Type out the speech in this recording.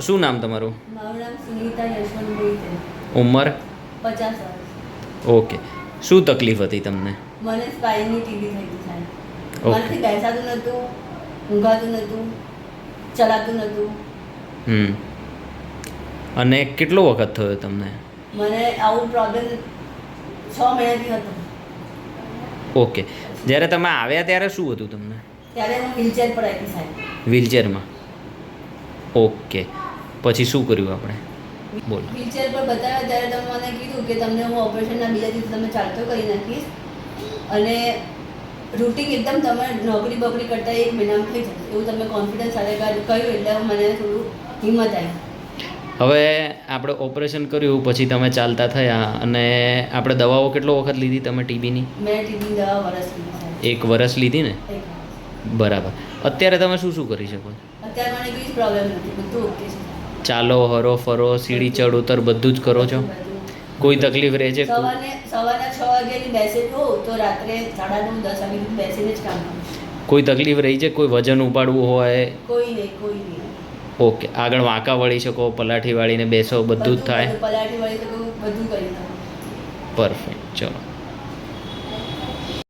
શું નામ તમારું? મારું નામ સુનીતા યશવંતભાઈ છે. ઉંમર? પચાસ વર્ષ. ઓકે. શું તકલીફ હતી તમને? મને સ્પાઇનની ટીબી થઈ ઓકે. મારાથી બેસાતું નહોતું ઊંઘાતું નહોતું ચલાતું નહોતું. હમ. અને કેટલો વખત થયો તમને? મને આવું પ્રોબ્લેમ છ મહિનાથી હતો. ઓકે. જ્યારે તમે આવ્યા ત્યારે શું હતું તમને? ત્યારે હું વ્હીલચેર પર આવી સાહેબ. વ્હીલચેરમાં ઓકે. પછી શું કર્યું આપણે? બોલો. વ્હીલચેર પર બતાવ્યા ત્યારે તમે મને કીધું કે તમને હું ઓપરેશનના બીજા દિવસે તમે ચાલતો કરી નાખીશ. અને રૂટિન એકદમ તમે નોકરી બકરી કરતા એક મહિનામાં થઈ જશે. એવું તમે કોન્ફિડન્સ સાથે કહ્યું એટલે મને થોડું હિંમત આવી. હવે આપણે ઓપરેશન કર્યું પછી તમે ચાલતા થયા અને આપણે દવાઓ કેટલો વખત લીધી તમે ટીબીની? મેં ટીબીની દવા વરસ લીધી એક વરસ લીધી ને? બરાબર. અત્યારે તમે શું શું કરી શકો અત્યારે મને કોઈ પ્રોબ્લેમ નથી. બધું ઓકે છે. ચાલો હરો ફરો સીડી ચડ ઉતર બધું જ કરો છો. કોઈ તકલીફ રહે છે? કોઈ તકલીફ રહી છે? કોઈ વજન ઉપાડવું હોય? કોઈ નહીં કોઈ નહીં. ઓકે આગળ વાંકા વળી શકો પલાઠી વાળીને બેસો બધું જ થાય. પલાઠી વળી બધું કરી પરફેક્ટ ચલો.